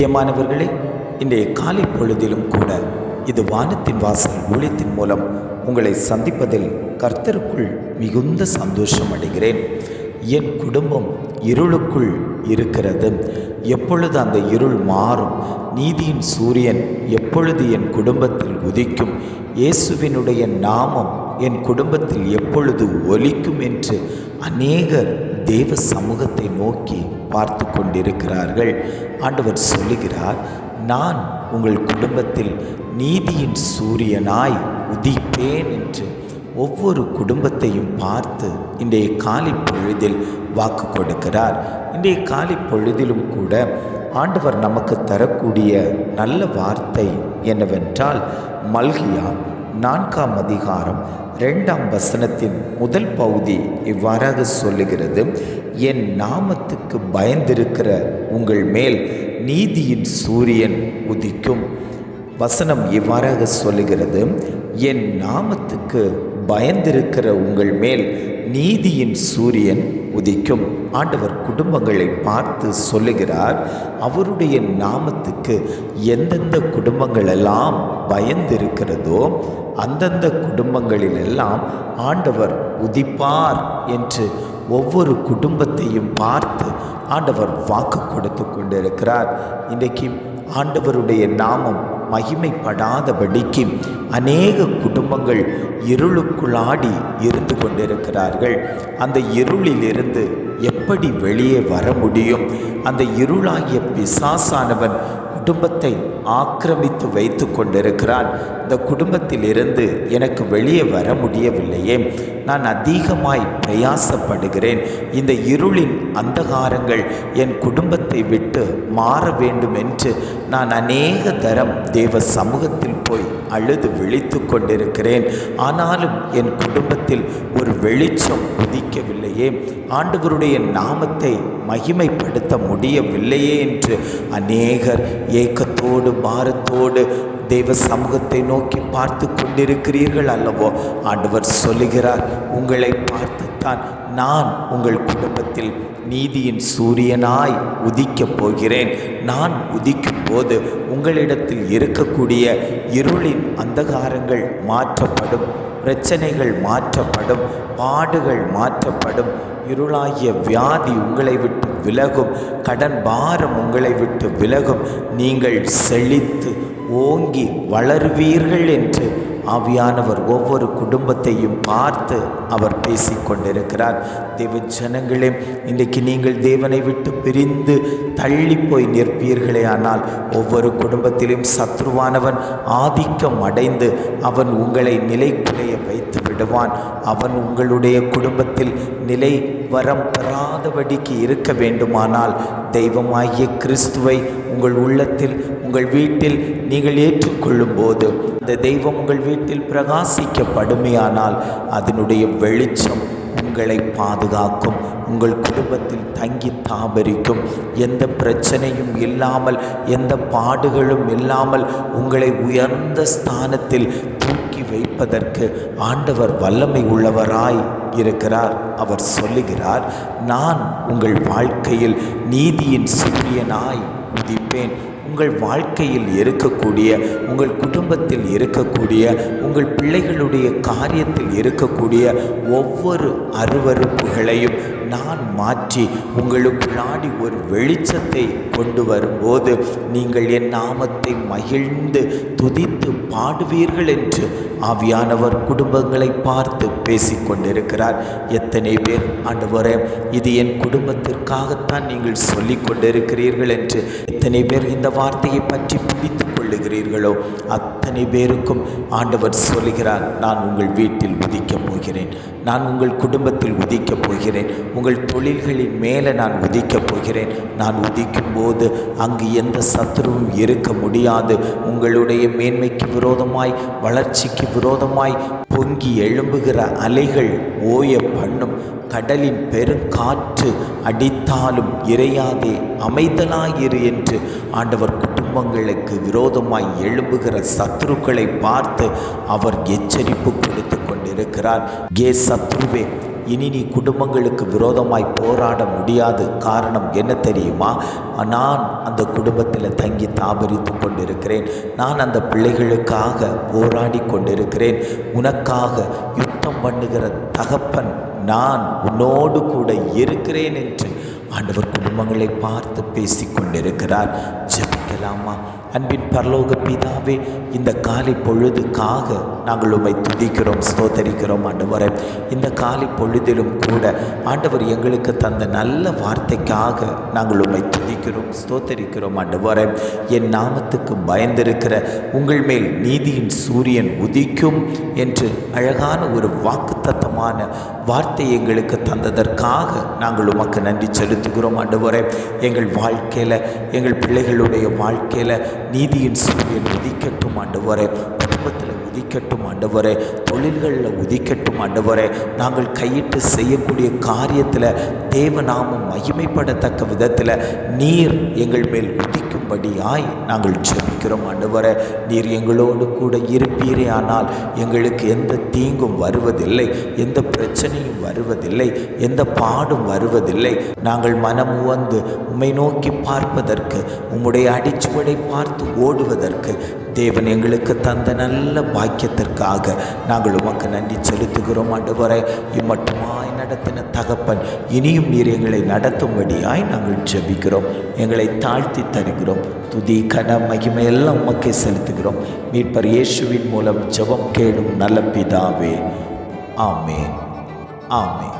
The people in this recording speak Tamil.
பிரியமானவர்களே இன்றைய காலை பொழுதிலும் கூட இது வானத்தின் வாசல் ஊழியத்தின் மூலம் உங்களை சந்திப்பதில் கர்த்தருக்குள் மிகுந்த சந்தோஷம் அடைகிறேன். என் குடும்பம் இருளுக்குள் இருக்கிறது. எப்பொழுது அந்த இருள் மாறும் நீதியின் சூரியன் எப்பொழுது என் குடும்பத்தில் உதிக்கும் இயேசுவினுடைய நாமம் என் குடும்பத்தில் எப்பொழுது ஒலிக்கும் என்று அநேகர் தேவ சமூகத்தை நோக்கி பார்த்து கொண்டிருக்கிறார்கள். ஆண்டவர் சொல்லுகிறார் நான் உங்கள் குடும்பத்தில் நீதியின் சூரியனாய் உதிப்பேன் என்று ஒவ்வொரு குடும்பத்தையும் பார்த்து இன்றைய காலை பொழுதில் வாக்கு கொடுக்கிறார். இன்றைய காலை பொழுதிலும் கூட ஆண்டவர் நமக்கு தரக்கூடிய நல்ல வார்த்தை என்னவென்றால் மல்கியா நான்காம் அதிகாரம் ரெண்டாம் வசனத்தின் முதல் பகுதி இவ்வாறாக சொல்லுகிறது என் நாமத்துக்கு பயந்திருக்கிற உங்கள் மேல் நீதியின் சூரியன் உதிக்கும். வசனம் இவ்வாறாக சொல்லுகிறது என் நாமத்துக்கு பயந்திருக்கிற உங்கள் மேல் நீதியின் சூரியன் உதிக்கும். ஆண்டவர் குடும்பங்களை பார்த்து சொல்லுகிறார் அவருடைய நாமத்துக்கு எந்தெந்த குடும்பங்களெல்லாம் பயந்திருக்கிறதோ அந்தந்த குடும்பங்களிலெல்லாம் ஆண்டவர் உதிப்பார் என்று ஒவ்வொரு குடும்பத்தையும் பார்த்து ஆண்டவர் வாக்கு கொடுத்து கொண்டிருக்கிறார். இன்றைக்கு ஆண்டவருடைய நாமம் மகிமைப்படாதபடிக்கு அநேக குடும்பங்கள் இருளுக்குள்ளாடி இருந்து கொண்டிருக்கிறார்கள். அந்த இருளிலிருந்து எப்படி வெளியே வர முடியும்? அந்த இருளாகிய பிசாசானவன் குடும்பத்தை ஆக்கிரமித்து வைத்து கொண்டிருக்கிறான். இந்த குடும்பத்திலிருந்து எனக்கு வெளியே வர முடியவில்லையே. நான் அதிகமாய் பிரயாசப்படுகிறேன். இந்த இருளின் அந்தகாரங்கள் என் குடும்பத்தை விட்டு மாற வேண்டும் என்று நான் அநேக தரம் தேவ சமூகத்தில் போய் அழுது விழித்து கொண்டிருக்கிறேன். ஆனாலும் என் குடும்பத்தில் ஒரு வெளிச்சம் உதிக்கவில்லையே. ஆண்டவருடைய நாமத்தை மகிமைப்படுத்த முடியவில்லையே என்று அநேகர் ஏக்கத்தோடு பாரத்தோடு தெய்வ சமூகத்தை நோக்கி பார்த்து கொண்டிருக்கிறீர்கள் அல்லவோ? ஆண்டவர் சொல்லுகிறார் உங்களை பார்த்துத்தான் நான் உங்கள் குடும்பத்தில் நீதியின் சூரியனாய் உதிக்கப் போகிறேன். நான் உதிக்கும் போது உங்களிடத்தில் இருக்கக்கூடிய இருளின் அந்தகாரங்கள் மாற்றப்படும் பிரச்சனைகள் மாற்றப்படும் பாடுகள் மாற்றப்படும். இருளாகிய வியாதி உங்களை விட்டு விலகும் கடன் பாரம் உங்களை விட்டு விலகும். நீங்கள் செழித்து ஓங்கி வளருவீர்கள் என்று ஆவியானவர் ஒவ்வொரு குடும்பத்தையும் பார்த்து அவர் பேசிக்கொண்டிருக்கிறார். தேவ ஜனங்களே இன்றைக்கு நீங்கள் தேவனை விட்டு பிரிந்து தள்ளி போய் நிற்பீர்களே ஆனால் ஒவ்வொரு குடும்பத்திலும் சத்ருவானவன் ஆதிக்கம் அடைந்து அவன் உங்களை நிலைக்குலைய வைத்து விடுவான். அவன் உங்களுடைய குடும்பத்தில் நிலை வரம் பெறாதபடிக்கு இருக்க வேண்டுமானால் தெய்வமாகிய கிறிஸ்துவை உங்கள் உள்ளத்தில் உங்கள் வீட்டில் நீங்கள் ஏற்றுக்கொள்ளும் போது இந்த தெய்வம் உங்கள் வீட்டில் பிரகாசிக்கப்படுமையானால் அதனுடைய வெளிச்சம் உங்களை பாதுகாக்கும். உங்கள் குடும்பத்தில் தங்கி தாபரிக்கும். எந்த பிரச்சனையும் இல்லாமல் எந்த பாடுகளும் இல்லாமல் உங்களை உயர்ந்த ஸ்தானத்தில் தூக்கி வைப்பதற்கு ஆண்டவர் வல்லமை உள்ளவராய் இருக்கிறார். அவர் சொல்லுகிறார் நான் உங்கள் வாழ்க்கையில் நீதியின் சூரியனாய் உதிப்பேன். உங்கள் வாழ்க்கையில் இருக்கக்கூடிய உங்கள் குடும்பத்தில் இருக்கக்கூடிய உங்கள் பிள்ளைகளுடைய காரியத்தில் இருக்கக்கூடிய ஒவ்வொரு அருவறுப்புகளையும் நான் மாற்றி உங்களுக்குள்ளாடி ஒரு வெளிச்சத்தை கொண்டு வரும்போது நீங்கள் என் நாமத்தை மகிழ்ந்து துதித்து பாடுவீர்கள் என்று ஆவியானவர் குடும்பங்களை பார்த்து பேசிக்கொண்டிருக்கிறார் எத்தனை பேர் ஆண்டவரே இது என் குடும்பத்திற்காகத்தான் நீங்கள் சொல்லிக் கொண்டிருக்கிறீர்கள் என்று எத்தனை பேர் இந்த வார்த்தையை பற்றி பிடித்து கொள்ளுகிறீர்களோ அத்தனை பேருக்கும் ஆண்டவர் சொல்லுகிறார் நான் உங்கள் வீட்டில் உதிக்கப் போகிறேன். நான் உங்கள் குடும்பத்தில் உதிக்கப் போகிறேன். உங்கள் தொழில்களின் மேலே நான் உதிக்கப் போகிறேன். நான் உதிக்கும் போது அங்கு எந்த சத்துருவும் இருக்க முடியாது. உங்களுடைய மேன்மைக்கு விரோதமாய் வளர்ச்சிக்கு விரோதமாய் பொங்கி எழும்புகிற அலைகள் ஓய பண்ணும். கடலின் பெருங்காற்று அடித்தாலும் இறையாதே அமைதலாயிரு என்று ஆண்டவர் குடும்பங்களுக்கு விரோதமாய் எழும்புகிற சத்துருக்களை பார்த்து அவர் எச்சரிப்பு கொடுத்து கொண்டிருக்கிறார். கே சத்ருவே இனி நீ குடும்பங்களுக்கு விரோதமாய் போராட முடியாது. காரணம் என்ன தெரியுமா? நான் அந்த குடும்பத்தில் தங்கி தாபரித்து கொண்டிருக்கிறேன். நான் அந்த பிள்ளைகளுக்காக போராடி கொண்டிருக்கிறேன். உனக்காக யுத்தம் பண்ணுகிற தகப்பன் நான் உன்னோடு கூட இருக்கிறேன் என்று ஆண்டவர் குடும்பங்களை பார்த்து பேசி கொண்டிருக்கிறார். ஜெபிக்கலாமா? அன்பின் பரலோக பிதாவே இந்த காலை பொழுதுக்காக நாங்கள் உம்மை துதிக்கிறோம் ஸ்தோத்தரிக்கிறோம் ஆண்டவரை. இந்த காலை பொழுதிலும் கூட ஆண்டவர் எங்களுக்கு தந்த நல்ல வார்த்தைக்காக நாங்கள் உம்மை துதிக்கிறோம் ஸ்தோத்தரிக்கிறோம் ஆண்டவரை. என் நாமத்துக்கு பயந்திருக்கிற உங்கள் மேல் நீதியின் சூரியன் உதிக்கும் என்று அழகான ஒரு வாக்குத்தத்தமான வார்த்தை எங்களுக்கு தந்ததற்காக நாங்கள் உமக்கு நன்றி செலுத்துகிறோம் ஆண்டவரே. எங்கள் வாழ்க்கையில் எங்கள் பிள்ளைகளுடைய வாழ்க்கையில் நீதியின் சூரியன் உதிக்கட்டும் ஆண்டவரே. குடும்பத்தில் உதிக்கட்டும் ஆண்டவரே. தொழில்களில் உதிக்கட்டும் ஆண்டவரே. நாங்கள் கையிட்டு செய்யக்கூடிய காரியத்தில் தேவநாமம் மகிமைப்படத்தக்க விதத்தில் நீர் எங்கள் மேல் உதிக்கும்படியாய் நாங்கள் ஜெபிக்கிறோம் ஆண்டவரே. நீர் எங்களோடு கூட இருப்பீரே ஆனால் எங்களுக்கு எந்த தீங்கும் வருவதில்லை எந்த பிரச்சனையும் வருவதில்லை எந்த பாடும் வருவதில்லை. நாங்கள் மனம் உவந்து உம்மை நோக்கி பார்ப்பதற்கு உம்முடைய அடிச்சுவடை பார்த்து ஓடுவதற்கு தேவன் எங்களுக்கு தந்த நல்ல பாக்கியத்திற்காக நாங்கள் உமக்கு நன்றி செலுத்துகிறோம் ஆண்டவரே. இம்மட்டுமாய் நடத்தின தகப்பன் இனியும் நீர் எங்களை நடத்தும்படியாய் நாங்கள் ஜெபிக்கிறோம். எங்களை தாழ்த்தி தருகிறோம். துதி கன மகிமை எல்லாம் உமக்கே செலுத்துகிறோம். மீட்பர் இயேசுவின் மூலம் ஜெபம் கேடும் நல்ல பிதாவே. ஆமே ஆமே